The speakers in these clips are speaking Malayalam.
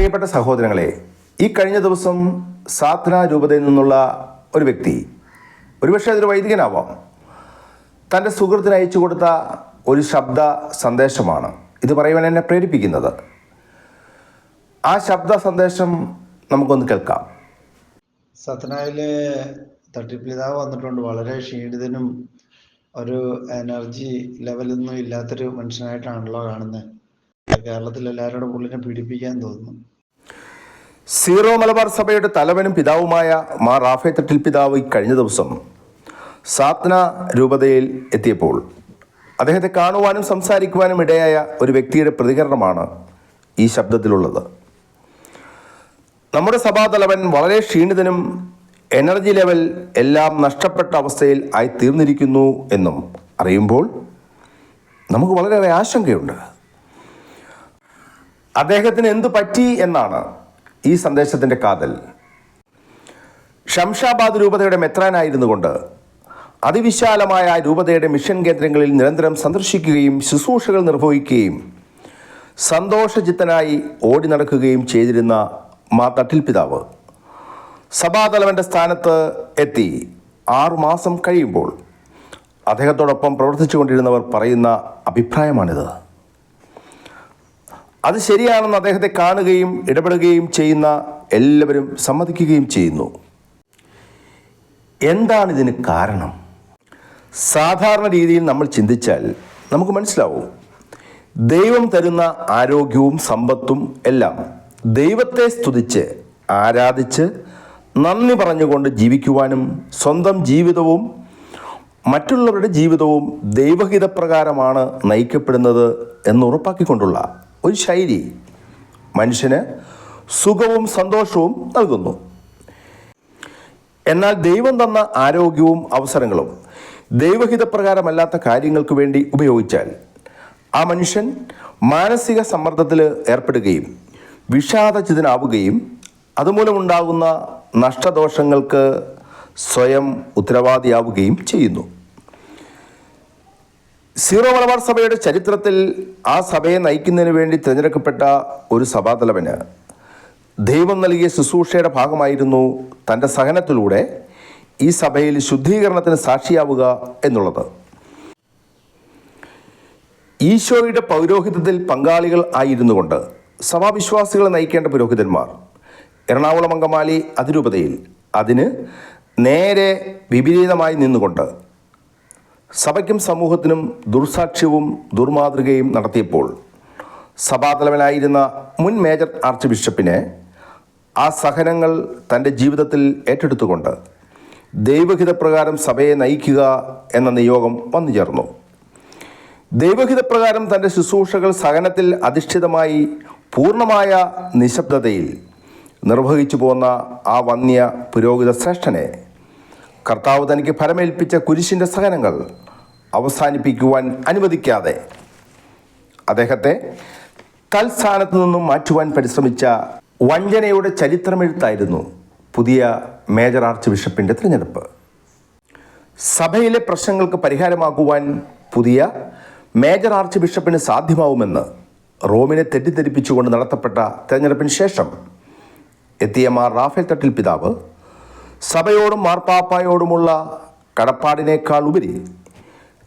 പ്രിയപ്പെട്ട സഹോദരങ്ങളെ ഈ കഴിഞ്ഞ ദിവസം സാധന രൂപതയിൽ നിന്നുള്ള ഒരു വ്യക്തി ഒരുപക്ഷെ അതൊരു വൈദികനാവാം തന്റെ സുഹൃത്തിന് അയച്ചു കൊടുത്ത ഒരു ശബ്ദ സന്ദേശമാണ്. ഇത് പറയുവാൻ എന്നെ പ്രേരിപ്പിക്കുന്നത്. ആ ശബ്ദ സന്ദേശം നമുക്കൊന്ന് കേൾക്കാം. സത്നായിലെ തട്ടിപ്പിതാവ് വന്നിട്ടുണ്ട്. വളരെ ക്ഷീണിതനും ഒരു എനർജി ലെവലൊന്നും ഇല്ലാത്തൊരു മനുഷ്യനായിട്ടാണല്ലോ കാണുന്നത്. കേരളത്തിൽ എല്ലാവരുടെ പുള്ളിനെ പീഡിപ്പിക്കാൻ തോന്നുന്നു. സീറോ മലബാർ സഭയുടെ തലവനും പിതാവുമായ മാ റാഫെ തട്ടിൽ പിതാവ് കഴിഞ്ഞ ദിവസം സാത്ന രൂപതയിൽ എത്തിയപ്പോൾ അദ്ദേഹത്തെ കാണുവാനും സംസാരിക്കുവാനും ഇടയായ ഒരു വ്യക്തിയുടെ പ്രതികരണമാണ് ഈ ശബ്ദത്തിലുള്ളത്. നമ്മുടെ സഭാതലവൻ വളരെ ക്ഷീണിതനും എനർജി ലെവൽ എല്ലാം നഷ്ടപ്പെട്ട അവസ്ഥയിൽ ആയി തീർന്നിരിക്കുന്നു എന്നും അറിയുമ്പോൾ നമുക്ക് വളരെയേറെ ആശങ്കയുണ്ട്. അദ്ദേഹത്തിന് എന്തു പറ്റി എന്നാണ് ഈ സന്ദേശത്തിന്റെ കാതൽ. ഷംഷാബാദ് രൂപതയുടെ മെത്രാനായിരുന്നു കൊണ്ട് അതിവിശാലമായ രൂപതയുടെ മിഷൻ കേന്ദ്രങ്ങളിൽ നിരന്തരം സന്ദർശിക്കുകയും ശുശ്രൂഷകൾ നിർവഹിക്കുകയും സന്തോഷചിത്തനായി ഓടി നടക്കുകയും ചെയ്തിരുന്ന മാ തട്ടിൽ പിതാവ്. സഭാതലവന്റെ സ്ഥാനത്ത് എത്തി ആറുമാസം കഴിയുമ്പോൾ അദ്ദേഹത്തോടൊപ്പം പ്രവർത്തിച്ചുകൊണ്ടിരുന്നവർ പറയുന്ന അഭിപ്രായമാണിത്. അത് ശരിയാണെന്ന് അദ്ദേഹത്തെ കാണുകയും ഇടപെടുകയും ചെയ്യുന്ന എല്ലാവരും സമ്മതിക്കുകയും ചെയ്യുന്നു. എന്താണ് ഇതിന് കാരണം? സാധാരണ രീതിയിൽ നമ്മൾ ചിന്തിച്ചാൽ നമുക്ക് മനസ്സിലാവും. ദൈവം തരുന്ന ആരോഗ്യവും സമ്പത്തും എല്ലാം ദൈവത്തെ സ്തുതിച്ച് ആരാധിച്ച് നന്ദി പറഞ്ഞുകൊണ്ട് ജീവിക്കുവാനും സ്വന്തം ജീവിതവും മറ്റുള്ളവരുടെ ജീവിതവും ദൈവഹിതപ്രകാരമാണ് നയിക്കപ്പെടുന്നത് എന്ന് ഉറപ്പാക്കിക്കൊണ്ടുള്ള ഒരു ശൈലി മനുഷ്യന് സുഖവും സന്തോഷവും നൽകുന്നു. എന്നാൽ ദൈവം തന്ന ആരോഗ്യവും അവസരങ്ങളും ദൈവഹിതപ്രകാരമല്ലാത്ത കാര്യങ്ങൾക്ക് വേണ്ടി ഉപയോഗിച്ചാൽ ആ മനുഷ്യൻ മാനസിക സമ്മർദ്ദത്തിൽ ഏർപ്പെടുകയും വിഷാദചിതനാവുകയും അതുമൂലമുണ്ടാകുന്ന നഷ്ടദോഷങ്ങൾക്ക് സ്വയം ഉത്തരവാദിയാവുകയും ചെയ്യുന്നു. സീറോ മലബാർ സഭയുടെ ചരിത്രത്തിൽ ആ സഭയെ നയിക്കുന്നതിന് വേണ്ടി തിരഞ്ഞെടുക്കപ്പെട്ട ഒരു സഭാതലവന് ദൈവം നൽകിയ ശുശ്രൂഷയുടെ ഭാഗമായിരുന്നു തന്റെ സഹനത്തിലൂടെ ഈ സഭയിൽ ശുദ്ധീകരണത്തിന് സാക്ഷിയാവുക എന്നുള്ളത്. ഈശോയുടെ പൗരോഹിത്യത്തിൽ പങ്കാളികൾ ആയിരുന്നു കൊണ്ട് സഭാവിശ്വാസികളെ നയിക്കേണ്ട പുരോഹിതന്മാർ. എറണാകുളം അങ്കമാലി അതിരൂപതയിൽ അതിന് നേരെ വിപരീതമായി നിന്നുകൊണ്ട് സഭയ്ക്കും സമൂഹത്തിനും ദുർസാക്ഷ്യവും ദുർമാതൃകയും നടത്തിയപ്പോൾ സഭാതലവനായിരുന്ന മുൻ മേജർ ആർച്ച് ബിഷപ്പിനെ ആ സഹനങ്ങൾ തന്റെ ജീവിതത്തിൽ ഏറ്റെടുത്തുകൊണ്ട് ദൈവഹിതപ്രകാരം സഭയെ നയിക്കുക എന്ന നിയോഗം വന്നു ചേർന്നു. ദൈവഹിതപ്രകാരം തന്റെ ശുശ്രൂഷകൾ സഹനത്തിൽ അധിഷ്ഠിതമായി പൂർണമായ നിശബ്ദതയിൽ നിർവഹിച്ചു പോന്ന ആ വന്യ പുരോഹിത ശ്രേഷ്ഠനെ കർത്താവ് തനിക്ക് ഫലമേൽപ്പിച്ച കുരിശിന്റെ സഹനങ്ങൾ അവസാനിപ്പിക്കുവാൻ അനുവദിക്കാതെ അദ്ദേഹത്തെ തൽസ്ഥാനത്ത് നിന്നും മാറ്റുവാൻ പരിശ്രമിച്ച വഞ്ചനയുടെ ചരിത്രമെഴുത്തായിരുന്നു പുതിയ മേജർ ആർച്ച് ബിഷപ്പിന്റെ തിരഞ്ഞെടുപ്പ്. സഭയിലെ പ്രശ്നങ്ങൾക്ക് പരിഹാരമാക്കുവാൻ പുതിയ മേജർ ആർച്ച് ബിഷപ്പിന് സാധ്യമാവുമെന്ന് റോമിനെ തെറ്റിദ്ധരിപ്പിച്ചുകൊണ്ട് നടത്തപ്പെട്ട തെരഞ്ഞെടുപ്പിന് ശേഷം എത്തിയ മാർ റാഫേൽ തട്ടിൽ പിതാവ് സഭയോടും മാർപ്പാപ്പായോടുമുള്ള കടപ്പാടിനേക്കാൾ ഉപരി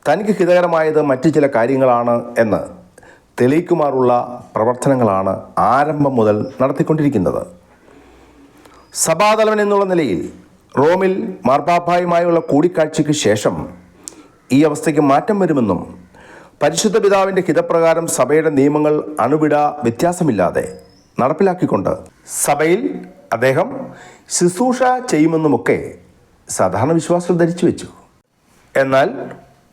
തനിക്ക് ഹിതകരമായത് മറ്റു ചില കാര്യങ്ങളാണ് എന്ന് തെളിയിക്കുമാറുള്ള പ്രവർത്തനങ്ങളാണ് ആരംഭം മുതൽ നടത്തിക്കൊണ്ടിരിക്കുന്നത്. സഭാതലവൻ എന്നുള്ള നിലയിൽ റോമിൽ മാർപ്പാപ്പായുമായുള്ള കൂടിക്കാഴ്ചയ്ക്ക് ശേഷം ഈ അവസ്ഥയ്ക്ക് മാറ്റം വരുമെന്നും പരിശുദ്ധ പിതാവിന്റെ ഹിതപ്രകാരം സഭയുടെ നിയമങ്ങൾ അണുവിട വ്യത്യാസമില്ലാതെ നടപ്പിലാക്കിക്കൊണ്ട് സഭയിൽ അദ്ദേഹം ശുശ്രൂഷ ചെയ്യുമെന്നുമൊക്കെ സാധാരണ വിശ്വാസം ധരിച്ചു വെച്ചു. എന്നാൽ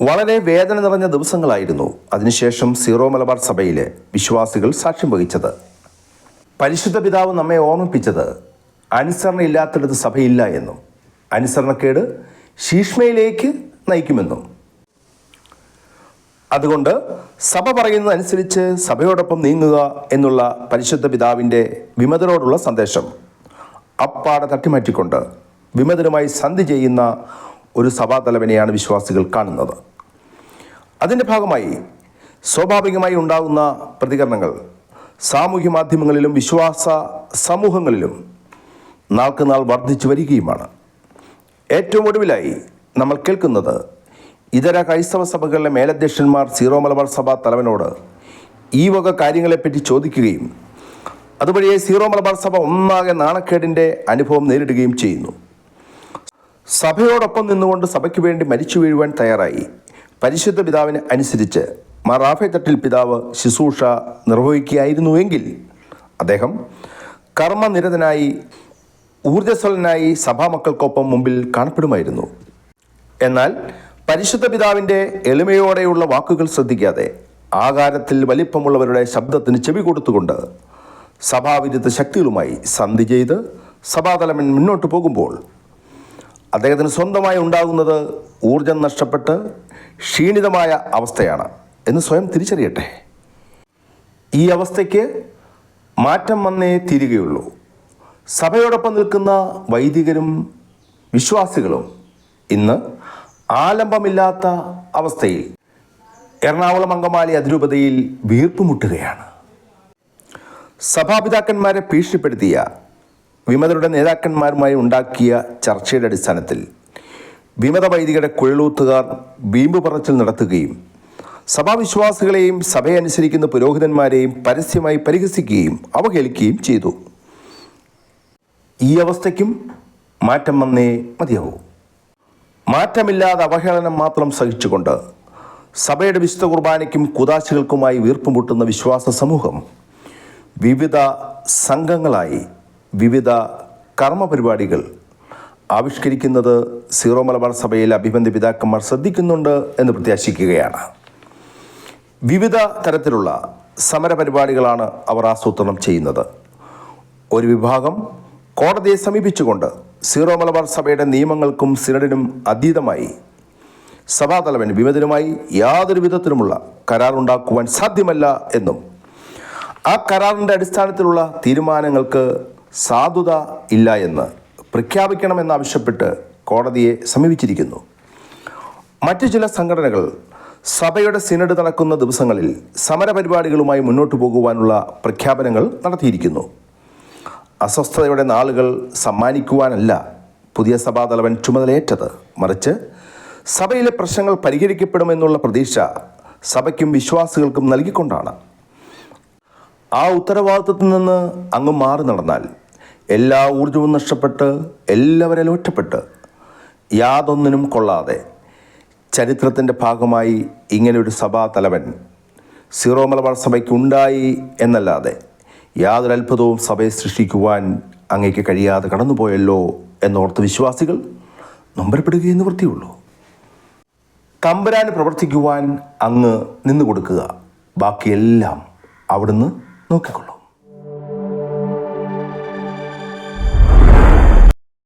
വളരെ വേദന നിറഞ്ഞ ദിവസങ്ങളായിരുന്നു അതിനുശേഷം സീറോ മലബാർ സഭയിലെ വിശ്വാസികൾ സാക്ഷ്യം വഹിച്ചത്. പരിശുദ്ധ പിതാവ് നമ്മെ ഓർമ്മിപ്പിച്ചത് അനുസരണ ഇല്ലാത്തിടത്ത് സഭയില്ല എന്നും അനുസരണക്കേട് ശീഷ്മയിലേക്ക് നയിക്കുമെന്നും. അതുകൊണ്ട് സഭ പറയുന്നതനുസരിച്ച് സഭയോടൊപ്പം നീങ്ങുക എന്നുള്ള പരിശുദ്ധ പിതാവിന്റെ വിമതരോടുള്ള സന്ദേശം. അപ്പാടെ തട്ടിമാറ്റിക്കൊണ്ട് വിമതരുമായി സന്ധി ചെയ്യുന്ന ഒരു സഭാതലവനെയാണ് വിശ്വാസികൾ കാണുന്നത്. അതിന്റെ ഭാഗമായി സ്വാഭാവികമായി ഉണ്ടാകുന്ന പ്രതികരണങ്ങൾ സാമൂഹ്യ മാധ്യമങ്ങളിലും വിശ്വാസ സമൂഹങ്ങളിലും നാൾക്ക് നാൾ വർദ്ധിച്ചു വരികയുമാണ്. ഏറ്റവും ഒടുവിലായി നമ്മൾ കേൾക്കുന്നത് ഇതര ക്രൈസ്തവ സഭകളിലെ മേലധ്യക്ഷന്മാർ സീറോ മലബാർ സഭാ തലവനോട് ഈ വക കാര്യങ്ങളെപ്പറ്റി ചോദിക്കുകയും അതുവഴിയെ സീറോ മലബാർ സഭ ഒന്നാകെ നാണക്കേടിന്റെ അനുഭവം നേരിടുകയും ചെയ്യുന്നു. സഭയോടൊപ്പം നിന്നുകൊണ്ട് സഭയ്ക്ക് വേണ്ടി മരിച്ചു വീഴുവാൻ തയ്യാറായി. പരിശുദ്ധ പിതാവിന് അനുസരിച്ച് മറാഫെ തട്ടിൽ പിതാവ് ശുശ്രൂഷ നിർവഹിക്കുകയായിരുന്നുവെങ്കിൽ അദ്ദേഹം കർമ്മനിരതനായി ഊർജസ്വലനായി സഭാമക്കൾക്കൊപ്പം മുമ്പിൽ കാണപ്പെടുമായിരുന്നു. എന്നാൽ പരിശുദ്ധ പിതാവിന്റെ എളിമയോടെയുള്ള വാക്കുകൾ ശ്രദ്ധിക്കാതെ ആകാരത്തിൽ വലിപ്പമുള്ളവരുടെ ശബ്ദത്തിന് ചെവി കൊടുത്തുകൊണ്ട് സഭാവിരുദ്ധ ശക്തികളുമായി സന്ധി ചെയ്ത് സഭാതലമൻ മുന്നോട്ട് പോകുമ്പോൾ അദ്ദേഹത്തിന് സ്വന്തമായി ഉണ്ടാകുന്നത് ഊർജം നഷ്ടപ്പെട്ട് ക്ഷീണിതമായ അവസ്ഥയാണ് എന്ന് സ്വയം തിരിച്ചറിയട്ടെ. ഈ അവസ്ഥയ്ക്ക് മാറ്റം വന്നേ തീരുകയുള്ളൂ. സഭയോടൊപ്പം നിൽക്കുന്ന വൈദികരും വിശ്വാസികളും ഇന്ന് ആലംബമില്ലാത്ത അവസ്ഥയിൽ എറണാകുളം അങ്കമാലി അതിരൂപതയിൽ വീർപ്പുമുട്ടുകയാണ് സഭാപിതാക്കന്മാരെ ഭീഷണിപ്പെടുത്തിയ വിമതരുടെ നേതാക്കന്മാരുമായി ഉണ്ടാക്കിയ ചർച്ചയുടെ അടിസ്ഥാനത്തിൽ വിമത വൈദികരുടെ കുഴലൂത്തുകാർ വീമ്പ് പറച്ചൽ നടത്തുകയും സഭാവിശ്വാസികളെയും സഭയെ അനുസരിക്കുന്ന പുരോഹിതന്മാരെയും പരസ്യമായി പരിഹസിക്കുകയും അവഹേളിക്കുകയും ചെയ്തു. ഈ അവസ്ഥയ്ക്കും മാറ്റം വന്നേ മതിയാവൂ. മാറ്റമില്ലാതെ അവഹേളനം മാത്രം സഹിച്ചുകൊണ്ട് സഭയുടെ വിശുദ്ധ കുർബാനയ്ക്കും കുതാശകൾക്കുമായി വീർപ്പുമുട്ടുന്ന വിശ്വാസ സമൂഹം വിവിധ സംഘങ്ങളായി വിവിധ കർമ്മ പരിപാടികൾ ആവിഷ്കരിക്കുന്നത് സീറോ മലബാർ സഭയിൽ അഭിബന്ധ പിതാക്കന്മാർ ശ്രദ്ധിക്കുന്നുണ്ട് എന്ന് പ്രത്യാശിക്കുകയാണ്. വിവിധ തരത്തിലുള്ള സമരപരിപാടികളാണ് അവർ ആസൂത്രണം ചെയ്യുന്നത്. ഒരു വിഭാഗം കോടതിയെ സമീപിച്ചുകൊണ്ട് സീറോ മലബാർ സഭയുടെ നിയമങ്ങൾക്കും സിനഡിനും അതീതമായി സഭാതലവൻ വിമതനുമായി യാതൊരു വിധത്തിലുമുള്ള കരാറുണ്ടാക്കുവാൻ സാധ്യമല്ല എന്നും ആ കരാറിന്റെ അടിസ്ഥാനത്തിലുള്ള തീരുമാനങ്ങൾക്ക് സാധുത ഇല്ല എന്ന് പ്രഖ്യാപിക്കണമെന്നാവശ്യപ്പെട്ട് കോടതിയെ സമീപിച്ചിരിക്കുന്നു. മറ്റു ചില സംഘടനകൾ സഭയുടെ സിനഡ് നടക്കുന്ന ദിവസങ്ങളിൽ സമരപരിപാടികളുമായി മുന്നോട്ടു പോകുവാനുള്ള പ്രഖ്യാപനങ്ങൾ നടത്തിയിരിക്കുന്നു. അസ്വസ്ഥതയുടെ നാളുകൾ സമ്മാനിക്കുവാനല്ല പുതിയ സഭാതലവൻ ചുമതലയേറ്റത്. മറിച്ച് സഭയിലെ പ്രശ്നങ്ങൾ പരിഹരിക്കപ്പെടുമെന്നുള്ള പ്രതീക്ഷ സഭയ്ക്കും വിശ്വാസികൾക്കും നൽകിക്കൊണ്ടാണ്. ആ ഉത്തരവാദിത്വത്തിൽ നിന്ന് അങ്ങ് മാറി നടന്നാൽ എല്ലാ ഊർജവും നഷ്ടപ്പെട്ട് എല്ലാവരും ഒറ്റപ്പെട്ട് യാതൊന്നിനും കൊള്ളാതെ ചരിത്രത്തിന്റെ ഭാഗമായി ഇങ്ങനെയൊരു സഭാ തലവൻ സീറോ മലബാർ സഭയ്ക്ക് ഉണ്ടായി എന്നല്ലാതെ യാതൊരു അത്ഭുതവും സഭയെ സൃഷ്ടിക്കുവാൻ അങ്ങേക്ക് കഴിയാതെ കടന്നുപോയല്ലോ എന്നോർത്ത് വിശ്വാസികൾ നൊമ്പരപ്പെടുകയെന്ന് വൃത്തിയുള്ളൂ. തമ്പുരാന് പ്രവർത്തിക്കുവാൻ അങ്ങ് നിന്നു കൊടുക്കുക ബാക്കിയെല്ലാം അവിടുന്ന് നോക്കിക്കൊള്ളൂ.